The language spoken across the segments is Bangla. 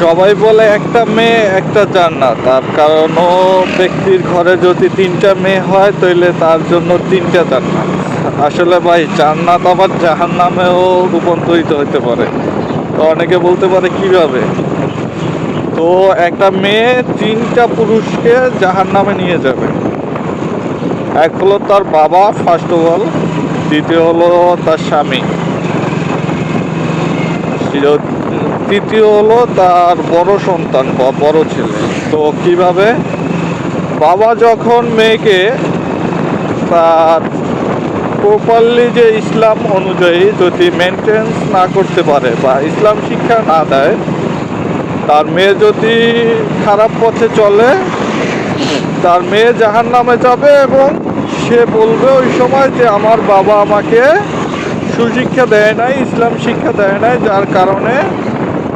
সবাই বলে একটা মেয়ে, একটা জান্নাত। তার কারণ ও ব্যক্তির ঘরে যদি তিনটা মেয়ে হয় তাহলে তার জন্য তিনটা জান্নাত। আসলে ভাই, জান্নাত আবার জাহান নামেও রূপান্তরিত হতে পারে। তো অনেকে বলতে পারে, কীভাবে? তো একটা মেয়ে তিনটা পুরুষকে জাহান নামে নিয়ে যাবে। এক হলো তার বাবা ফার্স্ট অফ অল দ্বিতীয় হলো তার স্বামী। তৃতীয় হলো তার বড় সন্তান বা বড় ছেলে। তো কীভাবে? বাবা যখন মেয়েকে তার প্রপারলি যে ইসলাম অনুযায়ী যদি মেনটেন্স না করতে পারে বা ইসলাম শিক্ষা না দেয়, তার মেয়ে যদি খারাপ পথে চলে, তার মেয়ে জাহান নামে যাবে এবং সে বলবে ওই সময় যে আমার বাবা আমাকে সুশিক্ষা দেয় নাই, ইসলাম শিক্ষা দেয় নাই, যার কারণে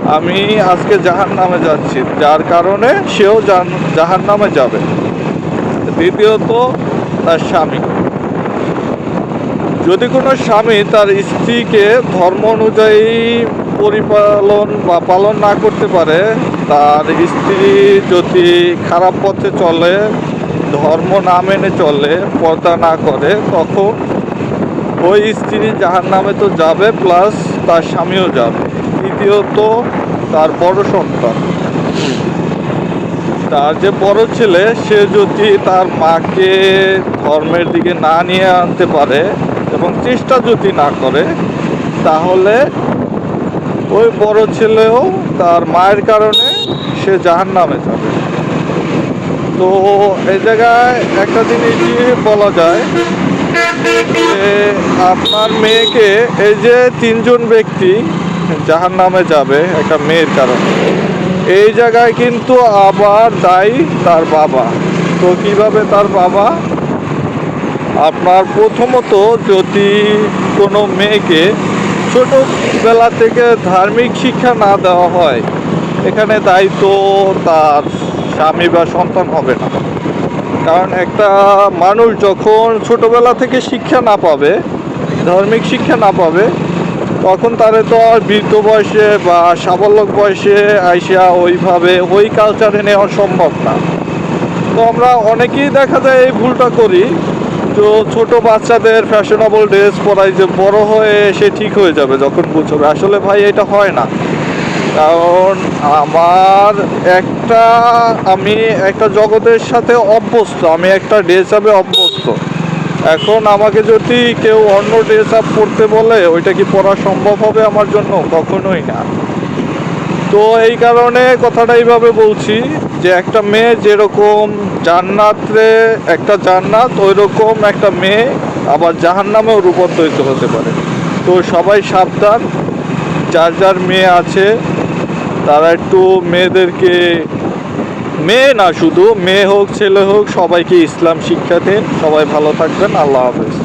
আমি আজকে জাহান নামে যাচ্ছি। যার কারণে সেও জাহান নামে যাবে। দ্বিতীয়ত, তার স্বামী। যদি কোনো স্বামী তার স্ত্রীকে ধর্ম অনুযায়ী পরিপালন বা পালন না করতে পারে, তার স্ত্রী যদি খারাপ পথে চলে, ধর্ম না মেনে চলে, পর্দা না করে, তখন ওই স্ত্রী জাহান নামে তো যাবে, প্লাস তার স্বামীও যাবে। তৃতীয়ত তার বড় সন্তান। তার যে বড় ছেলে, সে যদি তার মাকে ধর্মের দিকে না নিয়ে আনতে পারে এবং চেষ্টা যদি না করে, তাহলে ওই বড় ছেলেও তার মায়ের কারণে সে জাহান নামে যাবে। তো এই জায়গায় একটা জিনিসই বলা যায় যে, আপনার মেয়েকে এই যে তিনজন ব্যক্তি জাহান নামে যাবে, একটা মেয়ের কারণে। এই জায়গায় কিন্তু আবার দায়ী তার বাবা। তো কীভাবে তার বাবা? আপনার প্রথমত যদি কোনো মেয়েকে ছোটোবেলা থেকে ধার্মিক শিক্ষা না দেওয়া হয়, এখানে দায়িত্ব তার স্বামী বা সন্তান হবে না। কারণ একটা মানুষ যখন ছোটোবেলা থেকে শিক্ষা না পাবে, ধার্মিক শিক্ষা না পাবে তখন তারে তো আর বৃদ্ধ বয়সে বা সাবল্যক বয়সে আইসা ওইভাবে ওই কালচারে নেওয়া সম্ভব না। তো আমরা অনেকেই দেখা যায় এই ভুলটা করি, তো ছোট বাচ্চাদের ফ্যাশনেবল ড্রেস পরাই যে বড় হয়ে সে ঠিক হয়ে যাবে যখন বুঝবে আসলে ভাই, এটা হয় না। কারণ আমার একটা, আমি একটা জগতের সাথে অভ্যস্ত, আমি একটা ড্রেস আপে অভ্যস্ত। এখন আমাকে যদি কেউ অন্য ড্রেস আপ পরতে বলে, ওইটা কি পরা সম্ভব হবে আমার জন্য? কখনোই না। তো এই কারণে কথাটা এইভাবে বলছি যে একটা মেয়ে যেরকম জান্নাতে একটা জান্নাত ওই রকম একটা মেয়ে আবার জাহান্নামেও রূপান্তরিত হতে পারে। তো সবাই সাবধান, যার যার মেয়ে আছে, তারা একটু মেয়েদেরকে মেয়ে না, শুধু মেয়ে হোক, ছেলে হোক, সবাইকে ইসলাম শিক্ষা দিন সবাই ভালো থাকবেন। আল্লাহ হাফেজ।